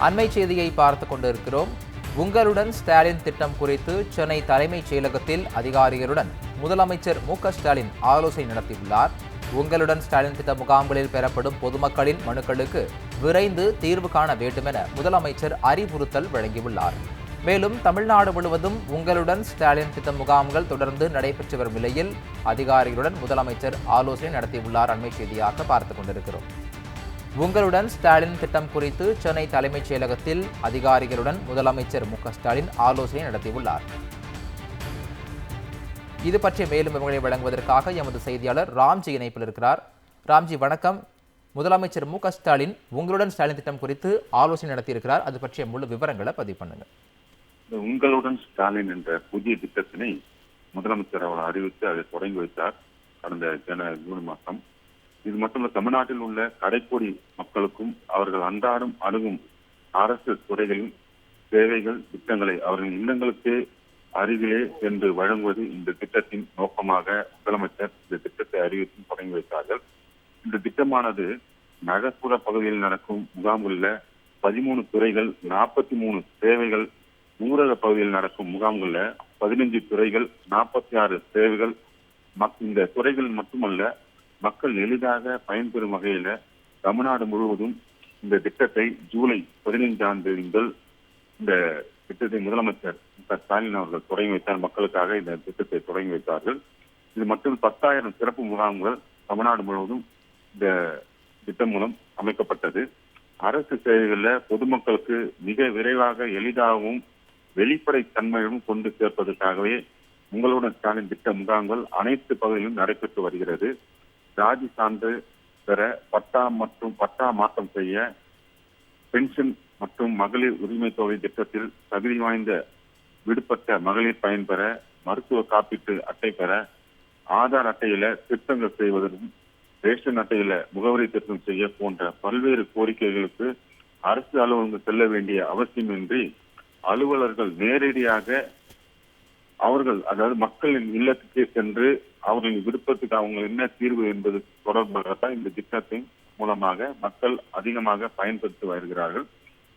அண்மை செய்தியை பார்த்து கொண்டிருக்கிறோம். உங்களுடன் ஸ்டாலின் திட்டம் குறித்து சென்னை தலைமைச் செயலகத்தில் அதிகாரிகளுடன் முதலமைச்சர் மு ஸ்டாலின் ஆலோசனை நடத்தியுள்ளார். உங்களுடன் ஸ்டாலின் திட்ட முகாம்களில் பெறப்படும் பொதுமக்களின் மனுக்களுக்கு விரைந்து தீர்வு காண வேண்டுமென முதலமைச்சர் அறிவுறுத்தல் வழங்கியுள்ளார். மேலும் தமிழ்நாடு முழுவதும் உங்களுடன் ஸ்டாலின் திட்ட முகாம்கள் தொடர்ந்து நடைபெற்று வரும் நிலையில் அதிகாரிகளுடன் முதலமைச்சர் ஆலோசனை நடத்தியுள்ளார். அண்மை செய்தியாக பார்த்துக் கொண்டிருக்கிறோம். உங்களுடன் ஸ்டாலின் திட்டம் குறித்து சென்னை தலைமைச் செயலகத்தில் அதிகாரிகளுடன் முதலமைச்சர் மு ஸ்டாலின் ஆலோசனை நடத்தியுள்ளார். இது பற்றிய மேலும் விவரங்களை வழங்குவதற்காக எமது செய்தியாளர் ராம்ஜி இணைப்பில் இருக்கிறார். ராம்ஜி வணக்கம். முதலமைச்சர் மு ஸ்டாலின் உங்களுடன் ஸ்டாலின் திட்டம் குறித்து ஆலோசனை நடத்தியிருக்கிறார். அது பற்றிய முழு விவரங்களை பதிவு பண்ணுங்க உங்களுடன் ஸ்டாலின் என்ற புதிய திட்டத்தினை முதலமைச்சர் அவர் அறிவித்து அதை தொடங்கி வைத்தார். கடந்த ஜன ஜூன் மாதம். இது மட்டுமல்ல தமிழ்நாட்டில் உள்ள கடைக்கோடி மக்களுக்கும் அவர்கள் அன்றாடம் அணுகும் அரசு துறைகளின் சேவைகள் திட்டங்களை அவர்களின் இல்லங்களுக்கு அருகிலே சென்று வழங்குவது இந்த திட்டத்தின் நோக்கமாக முதலமைச்சர் இந்த திட்டத்தை அறிவித்து தொடங்கி வைத்தார்கள். இந்த திட்டமானது நகர்ப்புற பகுதியில் நடக்கும் முகாம்களில் பதிமூணு துறைகள் நாற்பத்தி மூணு சேவைகள் ஊரக பகுதியில் நடக்கும் முகாம்களில் பதினஞ்சு துறைகள் நாற்பத்தி ஆறு சேவைகள் இந்த துறைகள் மட்டுமல்ல மக்கள் எளிதாக பயன்பெறும் வகையில தமிழ்நாடு முழுவதும் இந்த திட்டத்தை ஜூலை பதினைஞ்சாம் தேதி முதல் இந்த திட்டத்தை முதலமைச்சர் ஸ்டாலின் அவர்கள் தொடங்கி வைத்தார். மக்களுக்காக இந்த திட்டத்தை தொடங்கி வைத்தார்கள். இது மட்டும் பத்தாயிரம் சிறப்பு முகாம்கள் தமிழ்நாடு முழுவதும் இந்த திட்டம் மூலம் அமைக்கப்பட்டது. அரசு சேவைகளில் பொதுமக்களுக்கு மிக விரைவாக எளிதாகவும் வெளிப்படை தன்மையும் கொண்டு சேர்ப்பதற்காகவே உங்களுடன் ஸ்டாலின் திட்ட முகாம்கள் அனைத்து பகுதிகளிலும் நடைபெற்று வருகிறது. ஜாதி சான்று பெற பட்டா மற்றும் பட்டா மாற்றம் செய்ய பென்ஷன் மற்றும் மகளிர் உரிமை தொகை திட்டத்தில் தகுதி வாய்ந்த விடுபட்ட மகளிர் பயன்பெற மருத்துவ காப்பீட்டு அட்டை பெற ஆதார் அட்டையில திருத்தங்கள் செய்வதற்கும் ரேஷன் அட்டையில முகவரி திருத்தம் செய்ய போன்ற பல்வேறு கோரிக்கைகளுக்கு அரசு அலுவலகம் செல்ல வேண்டிய அவசியமின்றி அலுவலர்கள் நேரடியாக அவர்கள் அதாவது மக்களின் இல்லத்துக்கே சென்று அவர்களின் விருப்பத்துக்கு அவங்க என்ன தீர்வு என்பது தொடர்பாக தான் இந்த திட்டத்தின் மூலமாக மக்கள் அதிகமாக பயன்படுத்தி வருகிறார்கள்.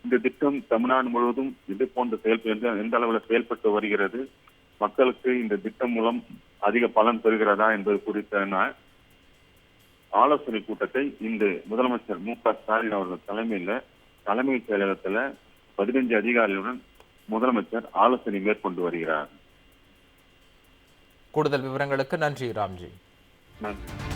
இந்த திட்டம் தமிழ்நாடு முழுவதும் இது போன்ற செயல்பட்டு எந்த அளவில் செயல்பட்டு வருகிறது மக்களுக்கு இந்த திட்டம் மூலம் அதிக பலன் பெறுகிறதா என்பது குறித்த ஆலோசனை கூட்டத்தை இந்த முதலமைச்சர் மு க ஸ்டாலின் அவர்கள் தலைமையில தலைமைச் செயலகத்துல பதினைஞ்சு அதிகாரிகளுடன் முதலமைச்சர் ஆலோசனை மேற்கொண்டு வருகிறார். கூடுதல் விவரங்களுக்கு நன்றி ராம்ஜி. நன்றி.